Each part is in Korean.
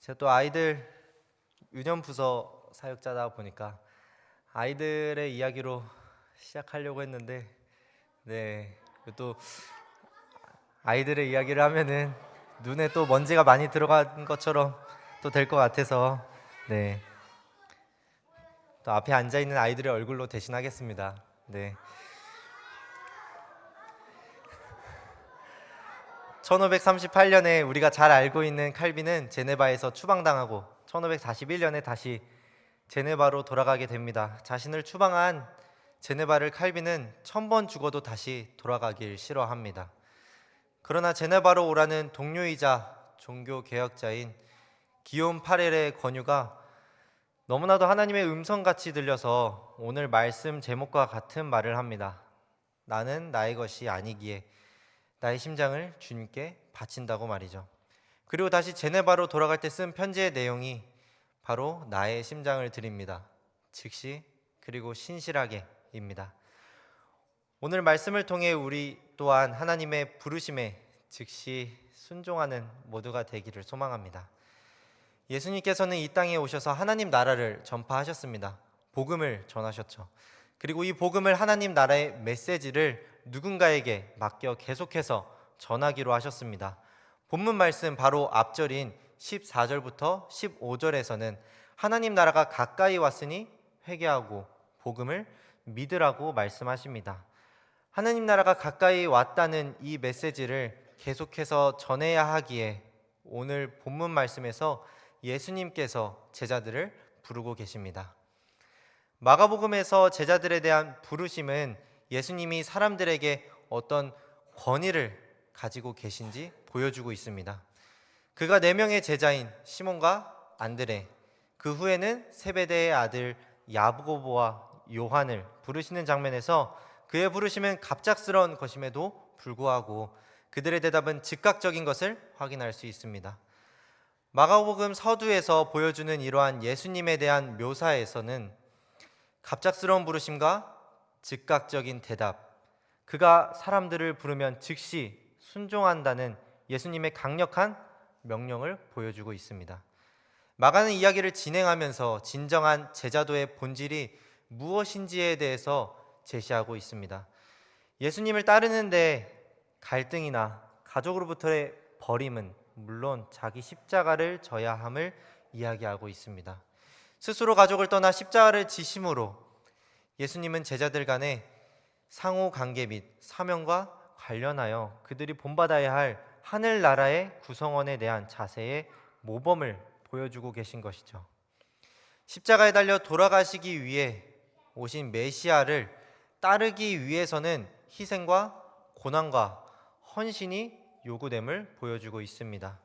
제가 또 아이들 유년 부서 사역자다 보니까 아이들의 이야기로 시작하려고 했는데 네. 그또 아이들의 이야기를 하면은 눈에 또 먼지가 많이 들어간 것처럼 또 될 것 같아서 네. 또 앞에 앉아 있는 아이들의 얼굴로 대신하겠습니다. 네. 1538년에 우리가 잘 알고 있는 칼빈은 제네바에서 추방당하고 1541년에 다시 제네바로 돌아가게 됩니다. 자신을 추방한 제네바를 칼빈은 천번 죽어도 다시 돌아가길 싫어합니다. 그러나 제네바로 오라는 동료이자 종교 개혁자인 기욤 파렐의 권유가 너무나도 하나님의 음성같이 들려서 오늘 말씀 제목과 같은 말을 합니다. 나는 나의 것이 아니기에 나의 심장을 주님께 바친다고 말이죠. 그리고 다시 제네바로 돌아갈 때 쓴 편지의 내용이 바로 나의 심장을 드립니다. 즉시 그리고 신실하게입니다. 오늘 말씀을 통해 우리 또한 하나님의 부르심에 즉시 순종하는 모두가 되기를 소망합니다. 예수님께서는 이 땅에 오셔서 하나님 나라를 전파하셨습니다. 복음을 전하셨죠. 그리고 이 복음을 하나님 나라의 메시지를 누군가에게 맡겨 계속해서 전하기로 하셨습니다. 본문 말씀 바로 앞절인 14절부터 15절에서는 하나님 나라가 가까이 왔으니 회개하고 복음을 믿으라고 말씀하십니다. 하나님 나라가 가까이 왔다는 이 메시지를 계속해서 전해야 하기에 오늘 본문 말씀에서 예수님께서 제자들을 부르고 계십니다. 마가복음에서 제자들에 대한 부르심은 예수님이 사람들에게 어떤 권위를 가지고 계신지 보여주고 있습니다. 그가 네 명의 제자인 시몬과 안드레, 그 후에는 세베대의 아들 야고보와 요한을 부르시는 장면에서 그의 부르심은 갑작스러운 것임에도 불구하고 그들의 대답은 즉각적인 것을 확인할 수 있습니다. 마가복음 서두에서 보여주는 이러한 예수님에 대한 묘사에서는 갑작스러운 부르심과 즉각적인 대답, 그가 사람들을 부르면 즉시 순종한다는 예수님의 강력한 명령을 보여주고 있습니다. 마가는 이야기를 진행하면서 진정한 제자도의 본질이 무엇인지에 대해서 제시하고 있습니다. 예수님을 따르는데 갈등이나 가족으로부터의 버림은 물론 자기 십자가를 져야 함을 이야기하고 있습니다. 스스로 가족을 떠나 십자가를 지심으로 예수님은 제자들 간의 상호 관계 및 사명과 관련하여 그들이 본받아야 할 하늘 나라의 구성원에 대한 자세의 모범을 보여주고 계신 것이죠. 십자가에 달려 돌아가시기 위해 오신 메시아를 따르기 위해서는 희생과 고난과 헌신이 요구됨을 보여주고 있습니다.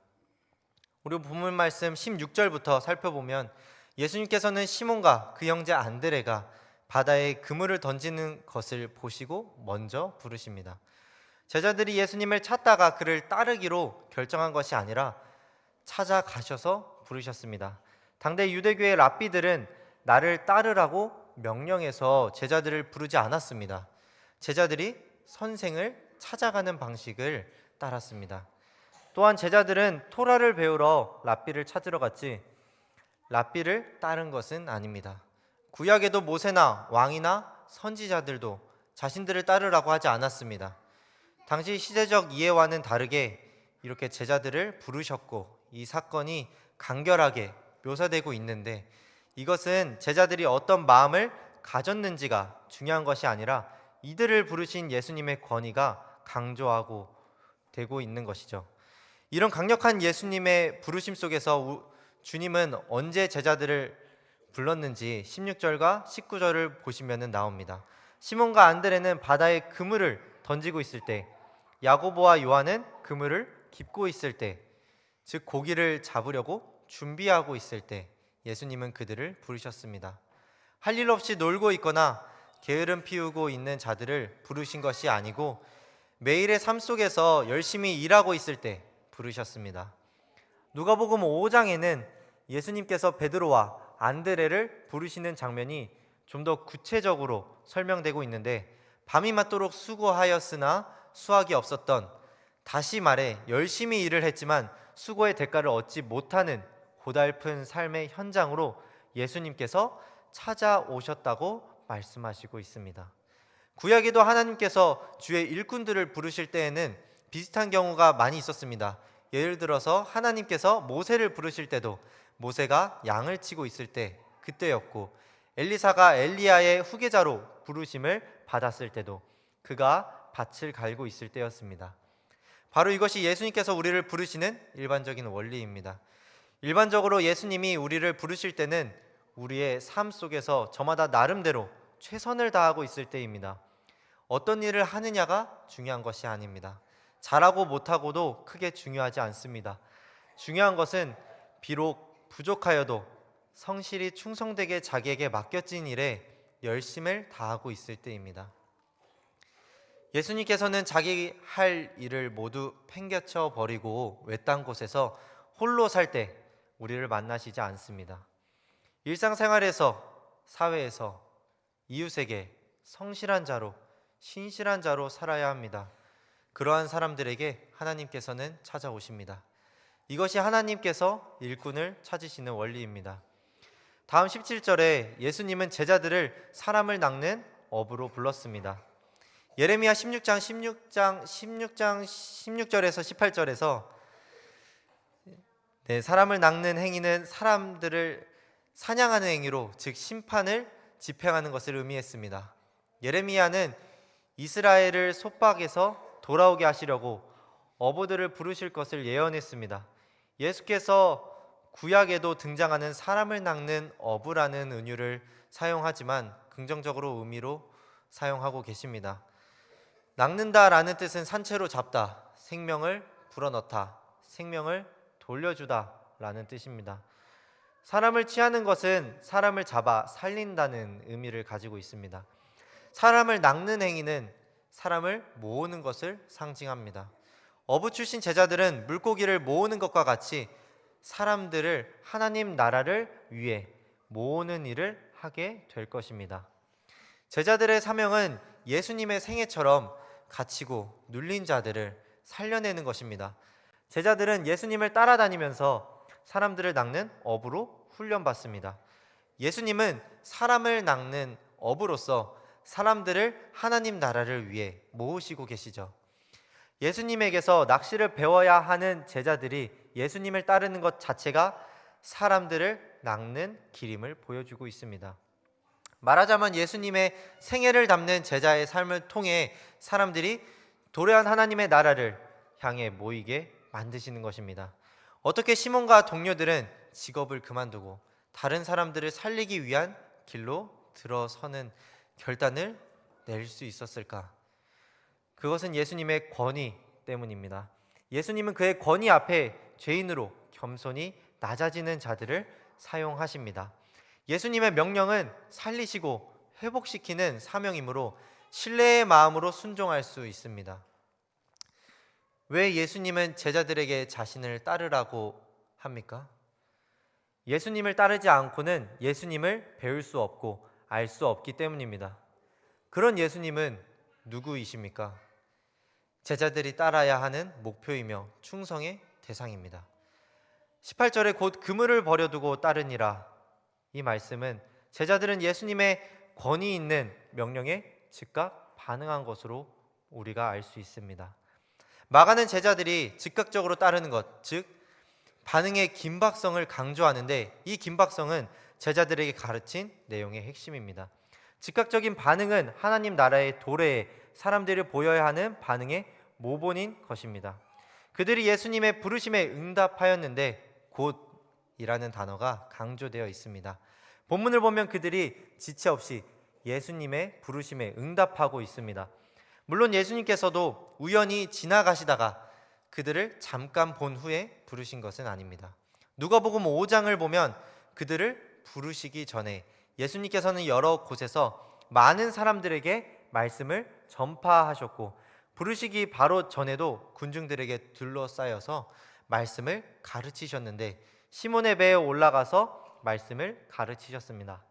우리 본문 말씀 16절부터 살펴보면 예수님께서는 시몬과 그 형제 안드레가 바다에 그물을 던지는 것을 보시고 먼저 부르십니다. 제자들이 예수님을 찾다가 그를 따르기로 결정한 것이 아니라 찾아가셔서 부르셨습니다. 당대 유대교의 랍비들은 나를 따르라고 명령해서 제자들을 부르지 않았습니다. 제자들이 선생을 찾아가는 방식을 따랐습니다. 또한 제자들은 토라를 배우러 랍비를 찾으러 갔지 랍비를 따른 것은 아닙니다. 구약에도 모세나 왕이나 선지자들도 자신들을 따르라고 하지 않았습니다. 당시 시대적 이해와는 다르게 이렇게 제자들을 부르셨고 이 사건이 간결하게 묘사되고 있는데 이것은 제자들이 어떤 마음을 가졌는지가 중요한 것이 아니라 이들을 부르신 예수님의 권위가 강조하고 되고 있는 것이죠. 이런 강력한 예수님의 부르심 속에서 주님은 언제 제자들을 불렀는지 16절과 19절을 보시면 나옵니다. 시몬과 안드레는 바다에 그물을 던지고 있을 때 야고보와 요한은 그물을 깁고 있을 때 즉 고기를 잡으려고 준비하고 있을 때 예수님은 그들을 부르셨습니다. 할 일 없이 놀고 있거나 게으름 피우고 있는 자들을 부르신 것이 아니고 매일의 삶 속에서 열심히 일하고 있을 때 부르셨습니다. 누가복음 5장에는 예수님께서 베드로와 안드레를 부르시는 장면이 좀 더 구체적으로 설명되고 있는데 밤이 맞도록 수고하였으나 수확이 없었던 다시 말해 열심히 일을 했지만 수고의 대가를 얻지 못하는 고달픈 삶의 현장으로 예수님께서 찾아오셨다고 말씀하시고 있습니다. 구약에도 하나님께서 주의 일꾼들을 부르실 때에는 비슷한 경우가 많이 있었습니다. 예를 들어서 하나님께서 모세를 부르실 때도 모세가 양을 치고 있을 때 그때였고 엘리사가 엘리야의 후계자로 부르심을 받았을 때도 그가 밭을 갈고 있을 때였습니다. 바로 이것이 예수님께서 우리를 부르시는 일반적인 원리입니다. 일반적으로 예수님이 우리를 부르실 때는 우리의 삶 속에서 저마다 나름대로 최선을 다하고 있을 때입니다. 어떤 일을 하느냐가 중요한 것이 아닙니다. 잘하고 못하고도 크게 중요하지 않습니다. 중요한 것은 비록 부족하여도 성실히 충성되게 자기에게 맡겨진 일에 열심을 다하고 있을 때입니다. 예수님께서는 자기 할 일을 모두 팽개쳐 버리고 외딴 곳에서 홀로 살 때 우리를 만나시지 않습니다. 일상생활에서 사회에서 이웃에게 성실한 자로 신실한 자로 살아야 합니다. 그러한 사람들에게 하나님께서는 찾아오십니다. 이것이 하나님께서 일꾼을 찾으시는 원리입니다. 다음 17절에 예수님은 제자들을 사람을 낚는 어부로 불렀습니다. 예레미야 16장 16장 16장 16절에서 18절에서 네, 사람을 낚는 행위는 사람들을 사냥하는 행위로 즉 심판을 집행하는 것을 의미했습니다. 예레미야는 이스라엘을 속박에서 돌아오게 하시려고 어부들을 부르실 것을 예언했습니다. 예수께서 구약에도 등장하는 사람을 낚는 어부라는 은유를 사용하지만 긍정적으로 의미로 사용하고 계십니다. 낚는다라는 뜻은 산채로 잡다, 생명을 불어넣다, 생명을 돌려주다라는 뜻입니다. 사람을 취하는 것은 사람을 잡아 살린다는 의미를 가지고 있습니다. 사람을 낚는 행위는 사람을 모으는 것을 상징합니다. 어부 출신 제자들은 물고기를 모으는 것과 같이 사람들을 하나님 나라를 위해 모으는 일을 하게 될 것입니다. 제자들의 사명은 예수님의 생애처럼 갇히고 눌린 자들을 살려내는 것입니다. 제자들은 예수님을 따라다니면서 사람들을 낚는 어부로 훈련받습니다. 예수님은 사람을 낚는 어부로서 사람들을 하나님 나라를 위해 모으시고 계시죠. 예수님에게서 낚시를 배워야 하는 제자들이 예수님을 따르는 것 자체가 사람들을 낚는 길임을 보여주고 있습니다. 말하자면 예수님의 생애를 담는 제자의 삶을 통해 사람들이 도래한 하나님의 나라를 향해 모이게 만드시는 것입니다. 어떻게 시몬과 동료들은 직업을 그만두고 다른 사람들을 살리기 위한 길로 들어서는 결단을 낼 수 있었을까? 그것은 예수님의 권위 때문입니다. 예수님은 그의 권위 앞에 죄인으로 겸손히 낮아지는 자들을 사용하십니다. 예수님의 명령은 살리시고 회복시키는 사명이므로 신뢰의 마음으로 순종할 수 있습니다. 왜 예수님은 제자들에게 자신을 따르라고 합니까? 예수님을 따르지 않고는 예수님을 배울 수 없고 알 수 없기 때문입니다. 그런 예수님은 누구이십니까? 제자들이 따라야 하는 목표이며 충성의 대상입니다. 18절에 곧 그물을 버려두고 따르니라 이 말씀은 제자들은 예수님의 권위 있는 명령에 즉각 반응한 것으로 우리가 알 수 있습니다. 마가는 제자들이 즉각적으로 따르는 것, 즉 반응의 긴박성을 강조하는데 이 긴박성은 제자들에게 가르친 내용의 핵심입니다. 즉각적인 반응은 하나님 나라의 도래에 사람들이 보여야 하는 반응의 모본인 것입니다. 그들이 예수님의 부르심에 응답하였는데 곧이라는 단어가 강조되어 있습니다. 본문을 보면 그들이 지체 없이 예수님의 부르심에 응답하고 있습니다. 물론 예수님께서도 우연히 지나가시다가 그들을 잠깐 본 후에 부르신 것은 아닙니다. 누가복음 5장을 보면 그들을 부르시기 전에 예수님께서는 여러 곳에서 많은 사람들에게 말씀을 전파하셨고 부르시기 바로 전에도 군중들에게 둘러싸여서 말씀을 가르치셨는데 시몬의 배에 올라가서 말씀을 가르치셨습니다.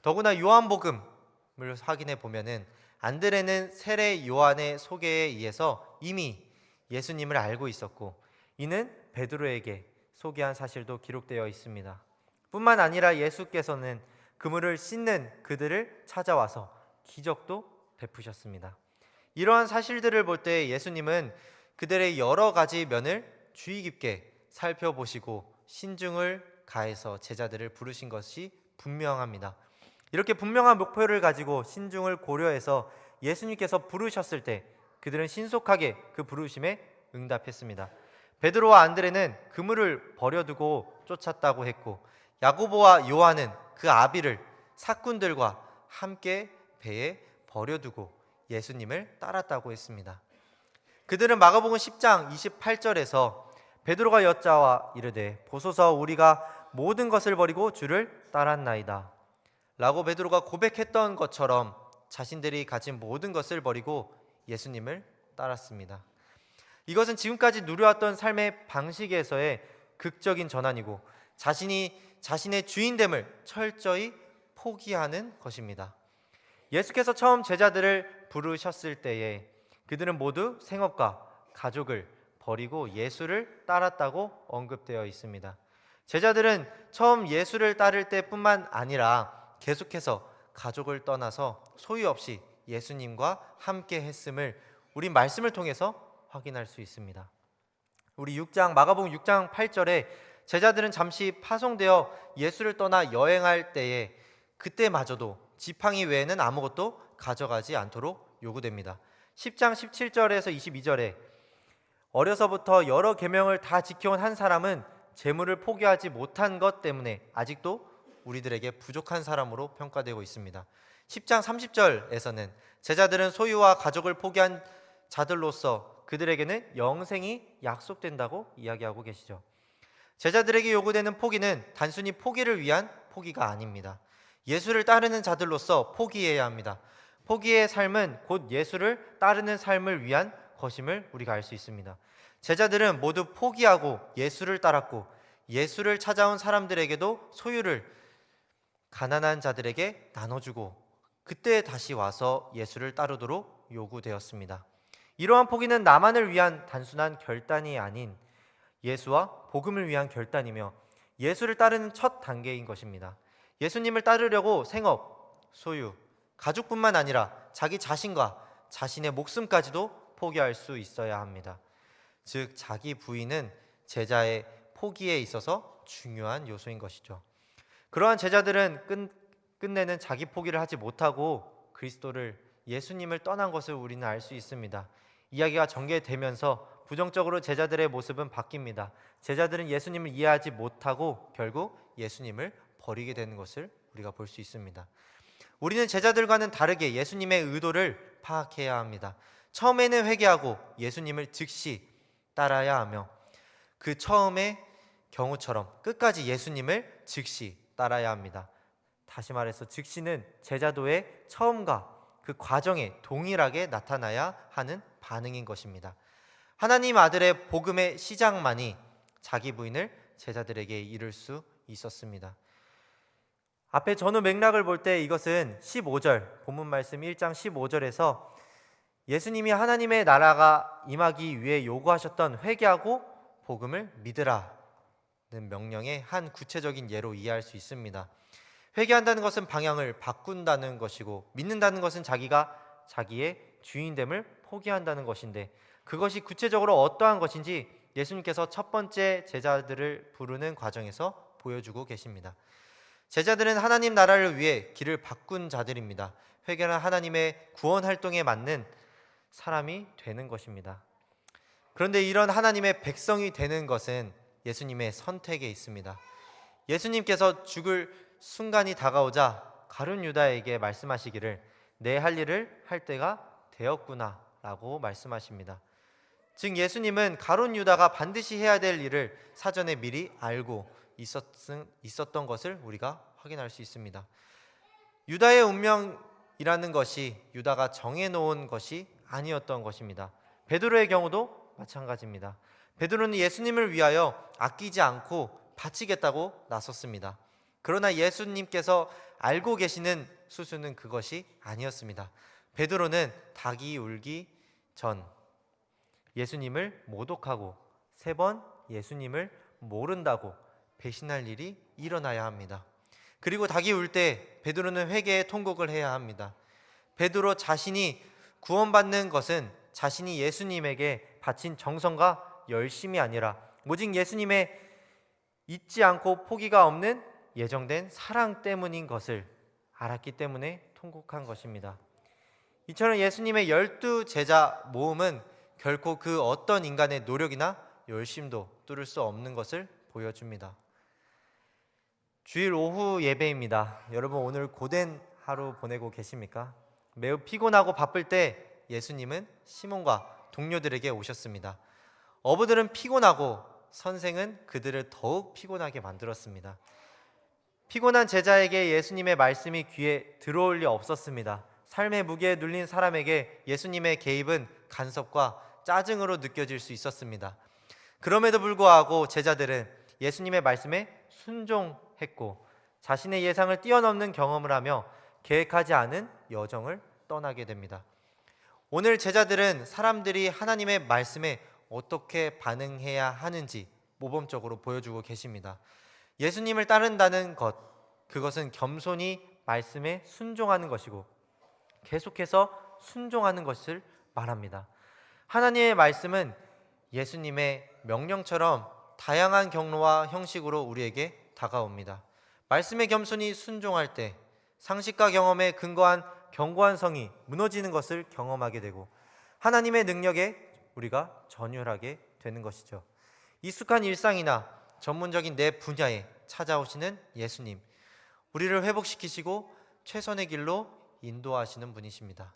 더구나 요한복음 을 확인해 보면은 안드레는 세례 요한의 소개에 의해서 이미 예수님을 알고 있었고 이는 베드로에게 소개한 사실도 기록되어 있습니다. 뿐만 아니라 예수께서는 그물을 씻는 그들을 찾아와서 기적도 베푸셨습니다. 이러한 사실들을 볼 때 예수님은 그들의 여러 가지 면을 주의 깊게 살펴보시고 신중을 가해서 제자들을 부르신 것이 분명합니다. 이렇게 분명한 목표를 가지고 신중을 고려해서 예수님께서 부르셨을 때 그들은 신속하게 그 부르심에 응답했습니다. 베드로와 안드레는 그물을 버려두고 쫓았다고 했고 야고보와 요한은 그 아비를 사꾼들과 함께 배에 버려두고 예수님을 따랐다고 했습니다. 그들은 마가복음 10장 28절에서 베드로가 여자와 이르되 보소서 우리가 모든 것을 버리고 주를 따랐나이다. 라고 베드로가 고백했던 것처럼 자신들이 가진 모든 것을 버리고 예수님을 따랐습니다. 이것은 지금까지 누려왔던 삶의 방식에서의 극적인 전환이고 자신이 자신의 주인됨을 철저히 포기하는 것입니다. 예수께서 처음 제자들을 부르셨을 때에 그들은 모두 생업과 가족을 버리고 예수를 따랐다고 언급되어 있습니다. 제자들은 처음 예수를 따를 때뿐만 아니라 계속해서 가족을 떠나서 소유 없이 예수님과 함께 했음을 우리 말씀을 통해서 확인할 수 있습니다. 우리 6장 마가복음 6장 8절에 제자들은 잠시 파송되어 예수를 떠나 여행할 때에 그때마저도 지팡이 외에는 아무것도 가져가지 않도록 요구됩니다. 10장 17절에서 22절에 어려서부터 여러 계명을 다 지켜온 한 사람은 재물을 포기하지 못한 것 때문에 아직도 우리들에게 부족한 사람으로 평가되고 있습니다. 10장 30절에서는 제자들은 소유와 가족을 포기한 자들로서 그들에게는 영생이 약속된다고 이야기하고 계시죠. 제자들에게 요구되는 포기는 단순히 포기를 위한 포기가 아닙니다. 예수를 따르는 자들로서 포기해야 합니다. 포기의 삶은 곧 예수를 따르는 삶을 위한 것임을 우리가 알 수 있습니다. 제자들은 모두 포기하고 예수를 따랐고 예수를 찾아온 사람들에게도 소유를 가난한 자들에게 나눠주고 그때 다시 와서 예수를 따르도록 요구되었습니다. 이러한 포기는 나만을 위한 단순한 결단이 아닌 예수와 복음을 위한 결단이며 예수를 따르는 첫 단계인 것입니다. 예수님을 따르려고 생업, 소유, 가족뿐만 아니라 자기 자신과 자신의 목숨까지도 포기할 수 있어야 합니다. 즉 자기 부인은 제자의 포기에 있어서 중요한 요소인 것이죠. 그러한 제자들은 끝, 끝내는 자기 포기를 하지 못하고 그리스도를 예수님을 떠난 것을 우리는 알 수 있습니다. 이야기가 전개되면서 부정적으로 제자들의 모습은 바뀝니다. 제자들은 예수님을 이해하지 못하고 결국 예수님을 버리게 되는 것을 우리가 볼 수 있습니다. 우리는 제자들과는 다르게 예수님의 의도를 파악해야 합니다. 처음에는 회개하고 예수님을 즉시 따라야 하며 그 처음의 경우처럼 끝까지 예수님을 즉시 따라야 합니다. 다시 말해서 즉시는 제자도의 처음과 그 과정에 동일하게 나타나야 하는 반응인 것입니다. 하나님 아들의 복음의 시작만이 자기 부인을 제자들에게 이룰 수 있었습니다. 앞에 전후 맥락을 볼 때 이것은 15절 본문 말씀 1장 15절에서 예수님이 하나님의 나라가 임하기 위해 요구하셨던 회개하고 복음을 믿으라는 명령의 한 구체적인 예로 이해할 수 있습니다. 회개한다는 것은 방향을 바꾼다는 것이고 믿는다는 것은 자기가 자기의 주인됨을 포기한다는 것인데 그것이 구체적으로 어떠한 것인지 예수님께서 첫 번째 제자들을 부르는 과정에서 보여주고 계십니다. 제자들은 하나님 나라를 위해 길을 바꾼 자들입니다. 회개는 하나님의 구원 활동에 맞는 사람이 되는 것입니다. 그런데 이런 하나님의 백성이 되는 것은 예수님의 선택에 있습니다. 예수님께서 죽을 순간이 다가오자 가룟 유다에게 말씀하시기를 내 할 일을 할 때가 되었구나라고 말씀하십니다. 즉 예수님은 가룟 유다가 반드시 해야 될 일을 사전에 미리 알고 있었던 것을 우리가 확인할 수 있습니다. 유다의 운명이라는 것이 유다가 정해 놓은 것이 아니었던 것입니다. 베드로의 경우도 마찬가지입니다. 베드로는 예수님을 위하여 아끼지 않고 바치겠다고 나섰습니다. 그러나 예수님께서 알고 계시는 수수는 그것이 아니었습니다. 베드로는 닭이 울기 전 예수님을 모독하고 세 번 예수님을 모른다고 배신할 일이 일어나야 합니다. 그리고 닭이 울 때 베드로는 회개의 통곡을 해야 합니다. 베드로 자신이 구원받는 것은 자신이 예수님에게 바친 정성과 열심이 아니라 오직 예수님의 잊지 않고 포기가 없는 예정된 사랑 때문인 것을 알았기 때문에 통곡한 것입니다. 이처럼 예수님의 열두 제자 모음은 결코 그 어떤 인간의 노력이나 열심도 뚫을 수 없는 것을 보여줍니다. 주일 오후 예배입니다. 여러분 오늘 고된 하루 보내고 계십니까? 매우 피곤하고 바쁠 때 예수님은 시몬과 동료들에게 오셨습니다. 어부들은 피곤하고 선생은 그들을 더욱 피곤하게 만들었습니다. 피곤한 제자에게 예수님의 말씀이 귀에 들어올 리 없었습니다. 삶의 무게에 눌린 사람에게 예수님의 개입은 간섭과 짜증으로 느껴질 수 있었습니다. 그럼에도 불구하고 제자들은 예수님의 말씀에 순종했고 자신의 예상을 뛰어넘는 경험을 하며 계획하지 않은 여정을 떠나게 됩니다. 오늘 제자들은 사람들이 하나님의 말씀에 어떻게 반응해야 하는지 모범적으로 보여주고 계십니다. 예수님을 따른다는 것, 그것은 겸손히 말씀에 순종하는 것이고 계속해서 순종하는 것을 말합니다. 하나님의 말씀은 예수님의 명령처럼 다양한 경로와 형식으로 우리에게 다가옵니다. 말씀의 겸손히 순종할 때 상식과 경험에 근거한 견고한 성이 무너지는 것을 경험하게 되고 하나님의 능력에 우리가 전율하게 되는 것이죠. 익숙한 일상이나 전문적인 내 분야에 찾아오시는 예수님, 우리를 회복시키시고 최선의 길로 인도하시는 분이십니다.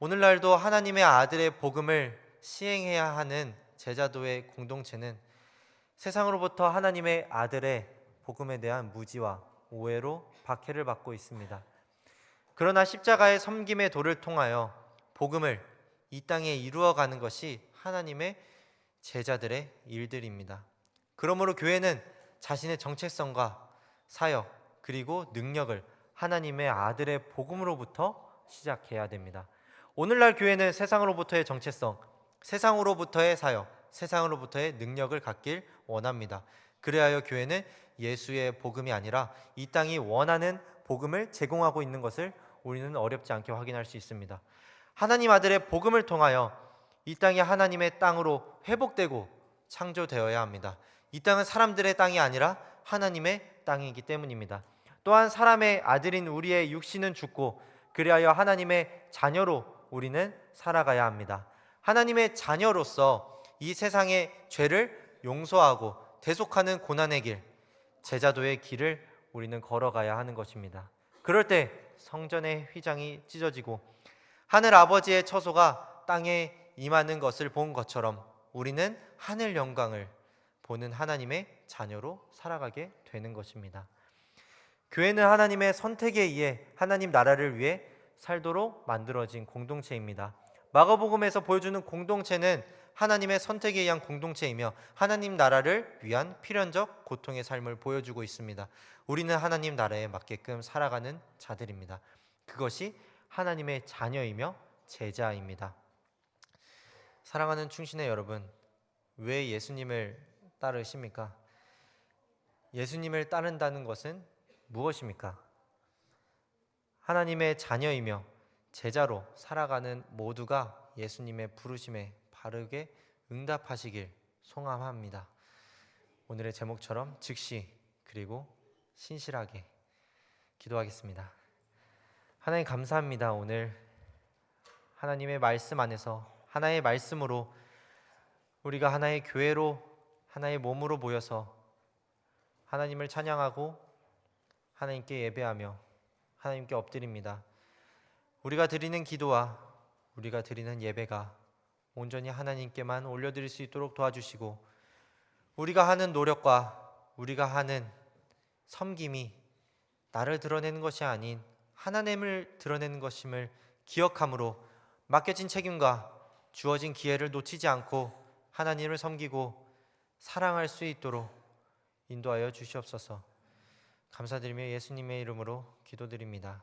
오늘날도 하나님의 아들의 복음을 시행해야 하는 제자도의 공동체는 세상으로부터 하나님의 아들의 복음에 대한 무지와 오해로 박해를 받고 있습니다. 그러나 십자가의 섬김의 도를 통하여 복음을 이 땅에 이루어가는 것이 하나님의 제자들의 일들입니다. 그러므로 교회는 자신의 정체성과 사역 그리고 능력을 하나님의 아들의 복음으로부터 시작해야 됩니다. 오늘날 교회는 세상으로부터의 정체성, 세상으로부터의 사역, 세상으로부터의 능력을 갖길 원합니다. 그래야 교회는 예수의 복음이 아니라 이 땅이 원하는 복음을 제공하고 있는 것을 우리는 어렵지 않게 확인할 수 있습니다. 하나님 아들의 복음을 통하여 이 땅이 하나님의 땅으로 회복되고 창조되어야 합니다. 이 땅은 사람들의 땅이 아니라 하나님의 땅이기 때문입니다. 또한 사람의 아들인 우리의 육신은 죽고 그리하여 하나님의 자녀로 우리는 살아가야 합니다. 하나님의 자녀로서 이 세상의 죄를 용서하고 대속하는 고난의 길, 제자도의 길을 우리는 걸어가야 하는 것입니다. 그럴 때 성전의 휘장이 찢어지고 하늘 아버지의 처소가 땅에 임하는 것을 본 것처럼 우리는 하늘 영광을 보는 하나님의 자녀로 살아가게 되는 것입니다. 교회는 하나님의 선택에 의해 하나님 나라를 위해 살도록 만들어진 공동체입니다. 마가복음에서 보여주는 공동체는 하나님의 선택에 의한 공동체이며 하나님 나라를 위한 필연적 고통의 삶을 보여주고 있습니다. 우리는 하나님 나라에 맞게끔 살아가는 자들입니다. 그것이 하나님의 자녀이며 제자입니다. 사랑하는 충신의 여러분, 왜 예수님을 따르십니까? 예수님을 따른다는 것은 무엇입니까? 하나님의 자녀이며 제자로 살아가는 모두가 예수님의 부르심에 바르게 응답하시길 송함합니다. 오늘의 제목처럼 즉시 그리고 신실하게 기도하겠습니다. 하나님 감사합니다. 오늘 하나님의 말씀 안에서 하나의 말씀으로 우리가 하나의 교회로 하나의 몸으로 모여서 하나님을 찬양하고 하나님께 예배하며 하나님께 엎드립니다. 우리가 드리는 기도와 우리가 드리는 예배가 온전히 하나님께만 올려드릴 수 있도록 도와주시고 우리가 하는 노력과 우리가 하는 섬김이 나를 드러내는 것이 아닌 하나님을 드러내는 것임을 기억함으로 맡겨진 책임과 주어진 기회를 놓치지 않고 하나님을 섬기고 사랑할 수 있도록 인도하여 주시옵소서. 감사드리며 예수님의 이름으로 기도드립니다.